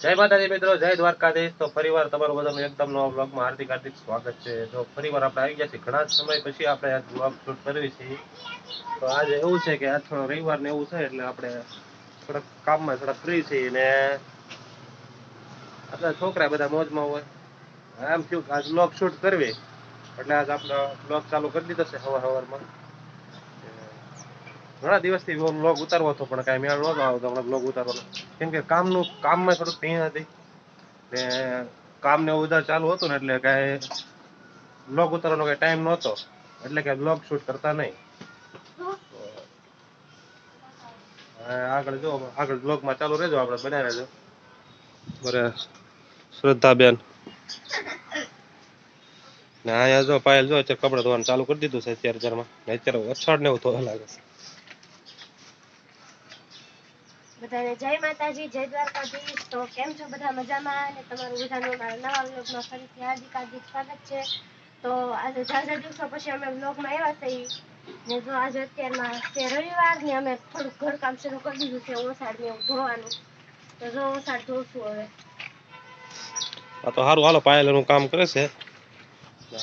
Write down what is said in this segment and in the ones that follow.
જય માતાજી મિત્રો, જય દ્વારકાધીશ. તો ફરીવાર તમારું બધાનું એકદમ નવા બ્લોગમાં હાર્દિક હાર્દિક સ્વાગત છે. તો ફરીવાર આપણે આવી ગયા છીએ. ઘણા સમય પછી આપણે આ બ્લોગ શૂટ કરવી છે. તો આજે એવું છે કે આજ થોડો રવિવાર ને એવું છે, એટલે આપણે થોડાક કામમાં થોડા ફ્રી છીએ ને આપણા છોકરા બધા મોજમાં હોય. આમ થયું કે આજ બ્લોગ શૂટ કરવી. એટલે આજ આપણે બ્લોગ ચાલુ કરી દીધો છે સવાર સવારમાં ઘણા દિવસથી બ્લોગ ઉતારવો હતો, પણ કાંઈ મેળ નહોતો આવતો હમણાં બ્લોગ ઉતારવાનો. કેમ કે કામનું, કામમાં થોડુંક પેન હતી. ને કામને ઉધાર ચાલુ હતું ને એટલે કાંઈ બ્લોગ ઉતારવાનો કાંઈ ટાઈમ નહોતો. એટલે કે બ્લોગ શૂટ કરતા નહીં. આગળ જો, આગળ બ્લોગમાં ચાલુ રહેજો, આપણે બનાવી રહેજો. બરે શ્રદ્ધાબેન. ને અહીંયા જો પાયલ જો કપડાં ધોવાનું ચાલુ કરી દીધું છે અત્યારે ઘરમાં ને અત્યારે વરસાદ ને એવું થવા લાગે છે બધાને જય માતાજી, જય દ્વારકાધીશ. તો કેમ છો બધા મજામાં? અને તમારું બધાનું મારા નવા વ્લોગમાં ફરીથી હાર્દિક હાર્દિક સ્વાગત છે. તો આજે ઝાઝા દિવસો પછી અમે વ્લોગમાં આવ્યા થઈ ને જો આજે અત્યારમાં છે રવિવાર ને અમે થોડુંક ઘરકામ શરૂ કરી દીધું છે ઓસાડ ને એવું ધોવાનું. તો જો ઓસાડ ધોશું હવે. આ તો સારું હાલો પાયલનું કામ કરે છે.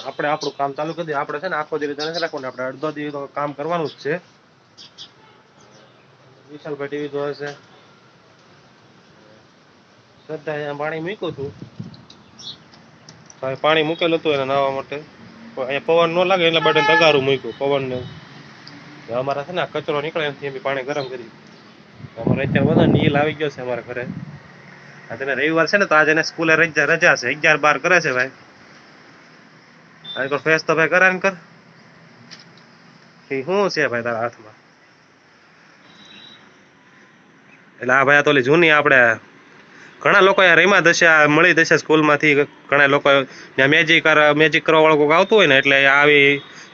આપણે આપણું કામ ચાલુ કરી દઈએ. આપણે છે ને આખો દિવસ નથી રાખવાનું. આપણે અડધો દિવસ કામ કરવાનું જ છે. વિશાલભાઈ ટીવી જોવે છે. શ્રદ્ધા પાણી મૂક્યું છું હવે પાણી મૂકેલું હતું એને નાવા માટે. અહીંયા પવન ન લાગે એટલે માટે તગારું મૂક્યું પવન ને. અમારા છે ને કચરો નીકળે એનાથી એમ પાણી ગરમ કરી અમારે અત્યારે બધા નીલ આવી ગયો છે અમારા ઘરે. આજે રવિવાર છે ને તો આજે એને સ્કૂલે રજા રજા છે. અગિયાર બાર કરે છે ભાઈ. આજે ફેસ તો ભાઈ કરાય ને કર શું છે ભાઈ તારા હાથમાં? એટલે આ ભાઈ તો ઓલી જૂની આપણે ઘણા લોકો અહીંયા રમ્યા દશે મળી દશે સ્કૂલમાંથી. ઘણા લોકો ત્યાં મેજિક મેજિક કરવા વાળું કોઈક આવતું હોય ને એટલે આવી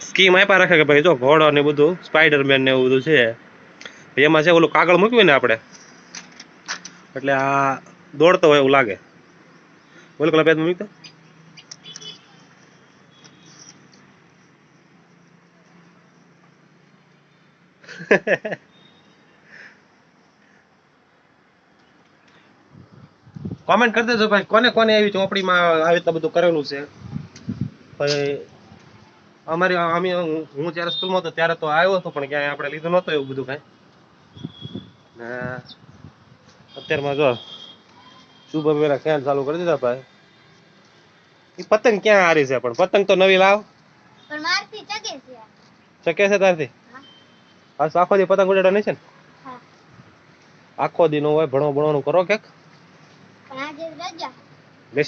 સ્કીમ આપ્યા રાખે કે ભાઈ જો ઘોડો ને બધું સ્પાઈડરમેન ને એવું બધું છે. એમાં છે ઓલું કાગળ મૂક્યું ને આપણે. એટલે આ દોડતો હોય એવું લાગે. બોલ કલા પેદ મૂકતો કોમેન્ટ કરી દેજો ભાઈ કોને કોને એવી ચોપડીમાં આવી રીતના બધું કરેલું છે? ભાઈ અમારી અમે હું જ્યારે સ્કૂલમાં હતો ત્યારે તો આવ્યો હતો પણ ક્યાંય આપણે લીધું નહોતું એવું બધું કાંઈ. ને અત્યારમાં જો શુભ મેરા ખેલ ચાલુ કરી દીધા ભાઈ. એ પતંગ ક્યાં હારી છે પણ? પતંગ તો નવી લાવ. પણ મારથી ચકે છે ચકે છે તારથી? હા. આખો દી પતંગ ઉડાડો નહીં છે ને? આખો દી નો હોય ભણો ભણવાનું કરો ક્યાંક. પણ આજે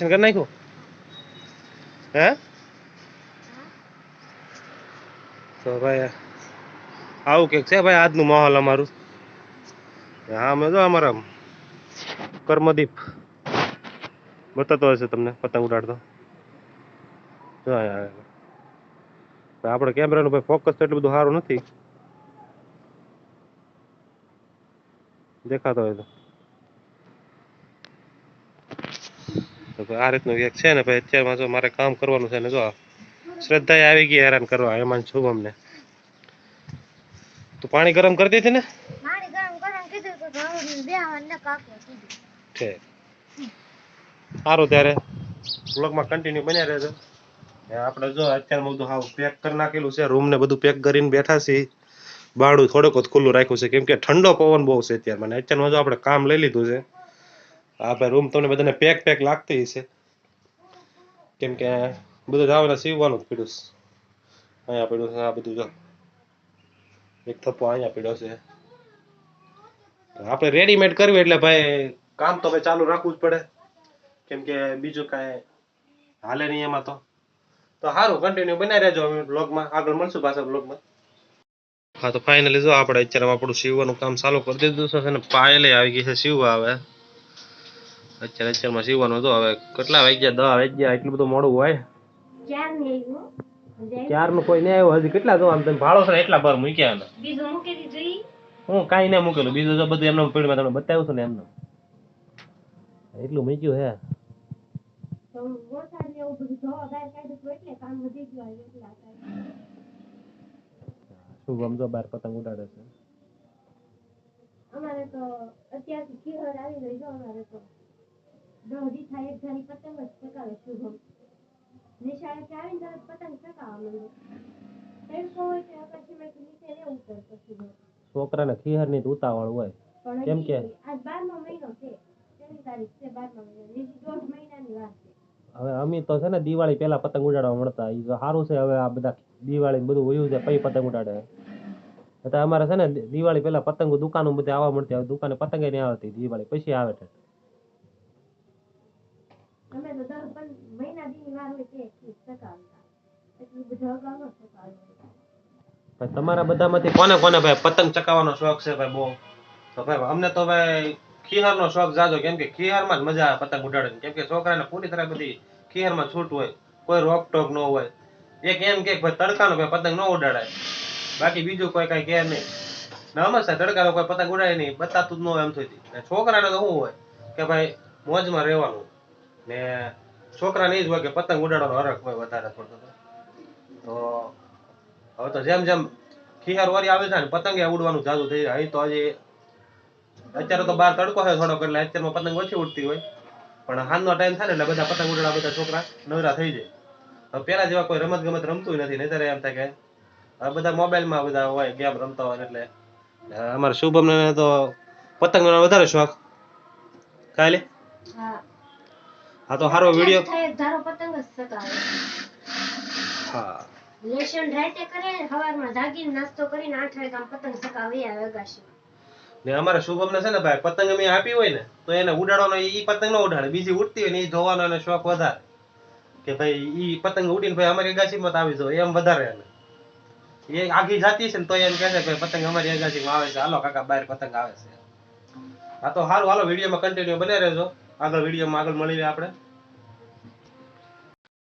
કરી નાખ્યું? હે? તો ભાઈ, આવું કંઈક છે ભાઈ, આજનું માહોલ અમારું. હા અમે જો અમારા કર્મદીપ. બતાતો હશે તમને, પતંગ ઉડાડતો. જો આપણે કેમેરાનું ભાઈ ફોકસ એટલું બધું સારું નથી. દેખાતો હોય તો. તો આ રીતનું એક છે ને ભાઈ અત્યારમાં જો મારે કામ કરવાનું છે ને જો શ્રદ્ધા શ્રદ્ધાએ આવી ગઈ હેરાન કરવા એમાં છું અમને. તું પાણી ગરમ કરતી દીધી ને? સારું ત્યારે. બ્લોગમાં કન્ટિન્યુ બન્યા રહેજો. આપણે જો અત્યારે બધું હાવ પેક કરી નાખેલું છે રૂમ ને બધું પેક કરીને બેઠા છીએ. બાળું થોડુંક જ ખુલ્લું રાખ્યું છે કેમ કે ઠંડો પવન બહુ છે અત્યારે મને અત્યારમાં જો આપણે કામ લઈ લીધું છે આ ભાઈ રૂમ તમને બધાને પેક પેક લાગતી છે કેમ કે બધું જવાના સીવવાનું જ પીડ્યું અહીંયા પીડું છે, આ બધું જો. એક થપ્પો અહીંયા પીડ્યો છે. આપણે રેડીમેડ કરવી એટલે ભાઈ કામ તો ભાઈ ચાલુ રાખવું જ પડે. કેમ કે બીજું કાંઈ હાલે નહીં એમાં તો. તો સારું કન્ટિન્યુ બનાવી રહેજો અમે બ્લોગમાં આગળ મળશું પાછા બ્લોગમાં હા, તો ફાઇનલી જો આપણે અત્યારે આપણું સીવવાનું કામ ચાલુ કરી દીધું છે અને પાયલે આવી ગઈ છે, સીવવા હવે. અત્યારે અત્યારમાં સીવવાનું તો હવે કેટલા વાગ્યા દસ વાગ્યા એટલું બધું મોડું હોય? ચારનું કોઈ નહીં આવ્યો હજી કેટલા જો આમ તમે ભાડો છે એટલા ભાર મૂક્યા એને. બીજું મૂકી દીધું હું કાંઈ ના મૂકેલું બીજું તો બધું એમને પીડમાં તમને બતાવ્યું છું ને એમને. એટલું મૂક્યું હે. તો હતું. શું ગમજો બાર પતંગ ઉડાડે છે? અમારે તો અત્યારથી ખીહર આવી ગઈ છે અમારે તો. દોઢી થાય એક ધારી પતંગ જ ચગાવે શુભમ નિશાળે આવીને તરત પતંગ ચગાવવા માંડે. તડકો હોય તો આકાશીમાંથી નીચે રહેવું પડતું શુભમ છોકરાને ખીહરની ઉતાવળ હોય. કેમ કે? આજ બારમો મહિનો છે. પહેલી તારીખ છે બારમો મહિનો. બીજી દોઢ મહિનાની વાત છે. હવે અમે તો છે ને દિવાળી પહેલા પતંગ ઉડાડવા મળતા. એ સારું છે હવે આ બધા દિવાળી બધું વયું છે પછી પતંગ ઉડાડે. એટલે અમારે છે ને દિવાળી પહેલા પતંગો દુકાનો બધે આવવા મળતી. હવે દુકાને પતંગે નહીં આવતી દિવાળી પછી આવે છે અમે તો દર પણ મહિના દીની વાર હોય તે ચગાવતા એટલું બધું અગાઉ તમારા બધામાંથી કોને કોને ભાઈ પતંગ ચકાવવાનો શોખ છે ભાઈ બહુ? તો ભાઈ અમને તો ભાઈ ખીહારનો શોખ જાજો, કેમ કે ખીહારમાં જ મજા આવે પતંગ ઉડાડવાની. કેમ કે છોકરાને પૂરી તરફ બધી ખીહારમાં છૂટ હોય, કોઈ રોક ટોક ન હોય. એક એમ કે ભાઈ તડકાનો ભાઈ પતંગ ન ઉડાડાય. બાકી બીજું કોઈ કઈ કે નહીં. ને અમે તડકા કોઈ પતંગ ઉડાડે નહીં, બતાતું જ ન હોય એમ થઈ છોકરાને તો શું હોય કે ભાઈ મોજમાં રહેવાનું. ને છોકરાને એ જ હોય કે પતંગ ઉડાડવાનો હરખ હોય વધારે થોડો તો હવે તો જેમ જેમ ખિયાર વારી આવે છે ને પતંગે ઉડવાનું ચાલુ થઈ જાય. અહીં તો હજી અત્યારે તો બહાર તડકો છે થોડોક એટલે અત્યારમાં પતંગ ઓછી ઉડતી હોય. પણ હાલનો ટાઈમ થાય ને એટલે બધા પતંગ ઉડાડવા બધા છોકરા નવરા થઈ જાય. હવે પેલા જેવા કોઈ રમત ગમત રમતું નથી. નહીતર એમ થાય કે હવે બધા મોબાઈલમાં બધા હોય, ગેમ રમતા હોય એટલે. અમારા શુભમ ને તો પતંગ વધારે શોખ. કાલે હા. હા તો સારો વીડિયો ધારો પતંગ જ સકાવે હા. લેશન રાતે કરે ને સવારમાં જાગીને નાસ્તો કરીને આઠ વાગે આમ પતંગ સકાવે આવે અગાશીમાં ને અમારા શુભમ ને છે ને ભાઈ પતંગ અમે આપી હોય ને તો એને ઉડાડવાનો એ પતંગ ન ઉડાડે. બીજી ઉડતી હોય ને ઈ જોવાનો એને શોખ વધારે. કે ભાઈ ઈ પતંગ ઉડીને ભાઈ અમારી અગાસીમાં આવી જાય એમ વધારે એને. એ આગી જાતી છે ને તો એમ કહે છે ભાઈ પતંગ અમારી અગાસીમાં આવે છે. હાલો કાકા બહાર પતંગ આવે છે. હા તો સારું હાલો વિડીયોમાં કન્ટિન્યુ બને રહેજો. આગળ વિડીયોમાં આગળ મળીએ આપણે.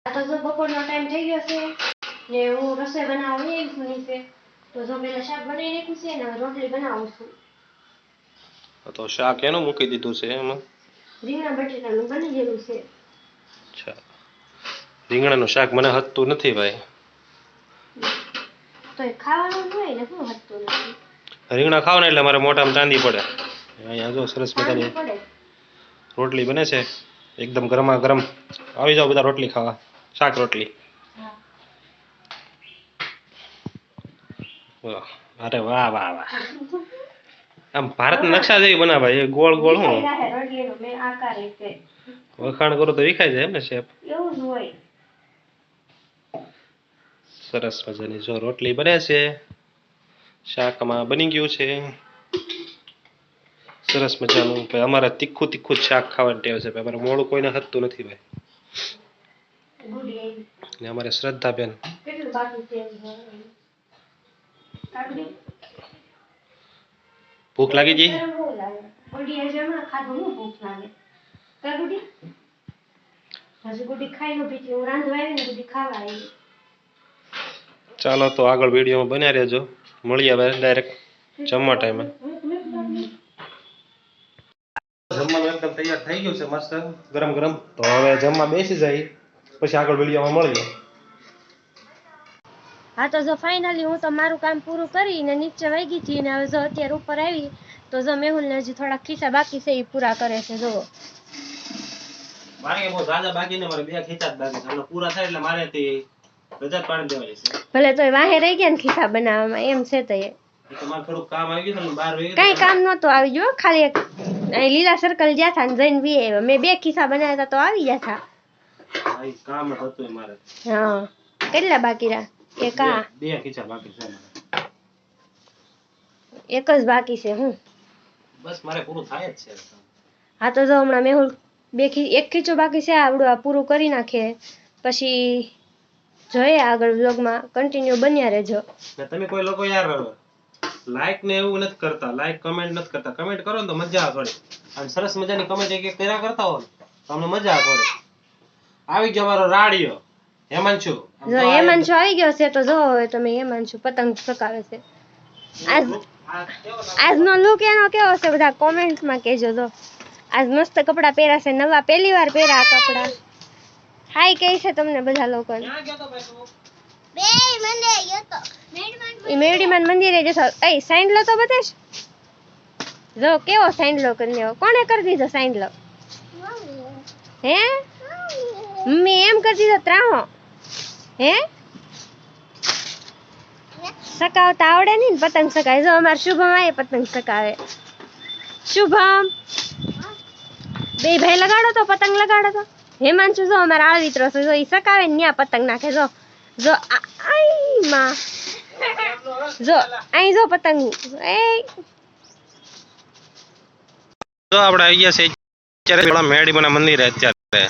આ તો જો બપોરનો ટાઈમ થઈ ગયો છે ને હું રસોઈ બનાવવાની એમ આવી છું નીચે. તો જો પેલા શાક બનાવી નાખ્યું છે ને રોટલી બનાવું છું. તો શાક એનું મૂકી દીધું છે એમાં? રીંગણા બટેટાનું બની ગયેલું છે. અચ્છા. રીંગણાનું શાક મને હતું નથી ભાઈ. તો એ ખાવાનું હોય ને શું હતું નથી? રીંગણા ખાવ ને એટલે મારે મોટામાં ચાંદી પડે. અહીંયા જો સરસ મજાની પડે. રોટલી બને છે. એકદમ ગરમા ગરમ આવી જાઓ બધા રોટલી ખાવા. શાક રોટલી. અરે વાહ વાહ વાહ. આમ ભારત નકશા જેવી બનાવાય એ ગોળ ગોળ હું વખાણ કરો તો વિખાય જાય એમ ને શેપ સરસ મજાની જો રોટલી બને છે શાકમાં બની ગયું છે. સરસ મજાનું ભાઈ. અમારે તીખું તીખું શાક ખાવાની ટેવ છે ભાઈ. અમારે મોડું કોઈને હતતું નથી ભાઈ. ને અમારે શ્રદ્ધાબેન. ભૂખ લાગી ગઈ ચાલો તો આગળ વિડીયોમાં બન્યા રહેજો. મળીએ હવે ડાયરેક્ટ જમવા ટાઈમે જમવાનું એકદમ તૈયાર થઈ ગયું છે મસ્ત. ગરમ ગરમ. તો હવે જમવા બેસી જાય. પછી આગળ વિડીયોમાં મળીએ. હા તો જો ફાઇનલી હું તો મારું કામ પૂરું કરીને નીચે વહી ગઈ હતી ને હવે જો અત્યારે ઉપર આવી તો જો મેહુલને હજી થોડા ખિસ્સા બાકી છે એ પૂરા કરે છે જો મારે બહુ ઝાઝા બાકી ને મારે બે ખીચા જ બાકી છે. હમણાં પૂરા થાય એટલે મારે તે રજા પાડી દેવાની છે. ભલે તોય વાહે રહી ગયા ને ખિસ્સા બનાવવામાં એમ છે તો. એ એ તો મારે થોડુંક કામ આવી ગયું છે ને બહાર વહી કઈ કામ નહોતું આવી ગયું હો, ખાલી એક અહીં લીલા સર્કલ જ્યાં થા ને જઈને બી આવ્યા. મેં બે ખિસ્સા બનાવ્યા હતા તો આવી ગયા હતા. કામ હતું મારે. હા. કેટલા બાકી રહ્યા? એક આ. બે ખિસ્સા બાકી છે એક જ બાકી છે હું? બસ મારે પૂરું થાય જ છે. હા તો જો હમણાં મેહુલ બે ખી એક ખીચો બાકી છે આવડું આ પૂરું કરી નાખીએ પછી જોઈએ આગળ વ્લોગમાં કન્ટિન્યુ બન્યા રહેજો. તમે કોઈ લોકો યાર લાઈક ને એવું નથી કરતા. લાઈક કમેન્ટ નથી કરતા. કમેન્ટ કરો ને તો મજા આવે થોડી અને સરસ મજાની કમેન્ટ એક એક કર્યા કરતા હો તો અમને મજા આવે થોડી આવી ગયો અમારો રાડિયો. હેમાંશુ. હેમાંશુ આવી ગયો છે તો જો હવે તમે હેમાંશુ પતંગ ચકાવે છે. આજ આજનો લુક એનો કેવો છે બધા કોમેન્ટમાં કહેજો જો. આજ મસ્ત કપડાં પહેર્યા છે. નવા પહેલી વાર પહેર્યા આ કપડાં. હાય કહે છે તમને બધા લોકોને? એ એ જો કેવો સાઈન્ડલો કરી દીધો સકાવતા આવડે નહીં પતંગ સકાય. જો, અમાર શુભમ આય પતંગ સકાવે. શુભમ! બે ભાઈ લગાડો તો, પતંગ લગાડો તો. હેમાંશુ જો, અમારા આળવિત્રો છે. જો, ઈ સકાવે ન્યા પતંગ નાખે. જો જો આઈ માં જો, અહીં જો પતંગ. એ જો, આપણે આવી ગયા છે અત્યારે થોડા મેડીમાના મંદિરે અત્યારે.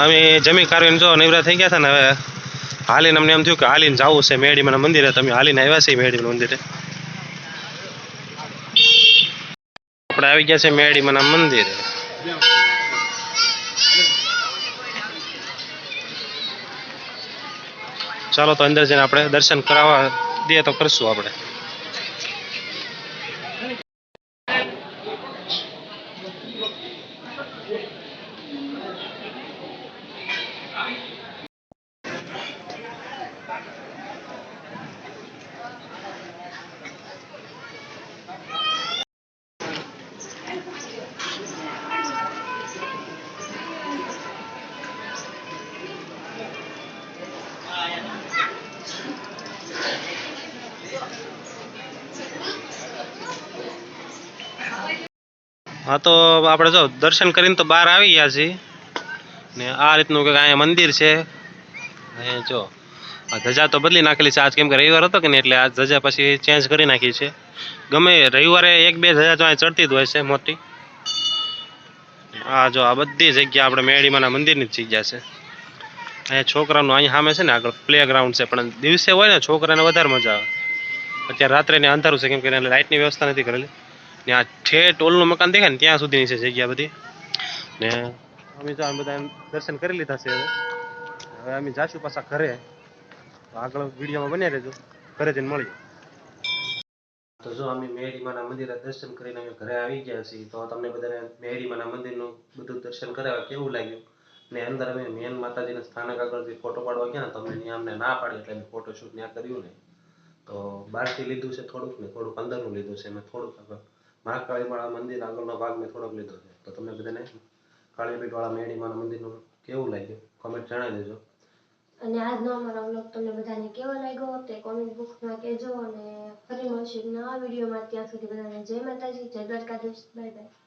અમે જમી કારવીને જો નવરા થઈ ગયા હતા ને હવે હાલીને અમને એમ થયું કે હાલીને જવું છે મેડીમાના મંદિરે. તમે હાલીને આવ્યા છે મેડીમાના મંદિરે. આપણે આવી ગયા છે મેડીમાના મંદિરે. ચાલો તો અંદર જઈને આપણે દર્શન કરાવવા દઈએ તો કરશું આપણે. હા, તો આપણે જો દર્શન કરીને તો બહાર આવી ગયા છીએ. ને આ રીતનું કંઈક અહીંયા મંદિર છે. અહીંયા જો ધજા તો બદલી નાખેલી છે. આજ કેમ કે રવિવાર હતો કે નહીં, એટલે આ ધજા પછી ચેન્જ કરી નાખી છે. ગમે રવિવારે એક બે ધજા તો અહીંયા ચડતી જ હોય છે, મોટી. આ જો, આ બધી જગ્યા આપણે મેળીમાના મંદિરની જ જગ્યા છે. અહીંયા છોકરાનું અહીંયા સામે છે ને આગળ પ્લે ગ્રાઉન્ડ છે, પણ દિવસે હોય ને છોકરાને વધારે મજા આવે. અત્યારે રાત્રે અંધારું છે, કેમ કે લાઇટની વ્યવસ્થા નથી કરેલી. ને આ ઠેઠ ઓલનું મકાન દેખાય ને, ત્યાં સુધીની છે જગ્યા બધી. ને અમે તો આમ બધા દર્શન કરી લીધા છે હવે. અમે જાશું પાછા ઘરે. આગળ વિડીયોમાં બન્યા રહેજો. ઘરે જઈને મળીએ. તો જો અમે મેરીમાના મંદિરે દર્શન કરીને અમે ઘરે આવી ગયા છીએ, તો તમને બધાને મેરીમાના મંદિરનું બધું દર્શન કરાવ્યા કેવું લાગ્યું? ને અંદર અમે મેન માતાજીના સ્થાનક આગળથી ફોટો પાડવા ગયા ને, તો ત્યાં અમને ના પાડી એટલે અમે ફોટોશૂટ ત્યાં કર્યું ને તો બહારથી લીધું છે થોડુંક ને થોડુંક અંદરનું લીધું છે મેં થોડુંક આગળ મહાકાળીમાળા મંદિર આગળનો ભાગ મેં થોડોક લીધો છે. તો તમને બધાને કાળીપીઠવાળા મેડીમાના મંદિરનું કેવું લાગ્યું? કોમેન્ટ જણાવી દેજો. અને આજનો અમારો વ્લોગ તમને બધાને કેવો લાગ્યો? તે કોમેન્ટ બોક્સમાં કહેજો અને ફરી મળશું નવા વિડીયોમાં ત્યાં સુધી બધાને જય માતાજી, જય દ્વારકાધીશ. Bye bye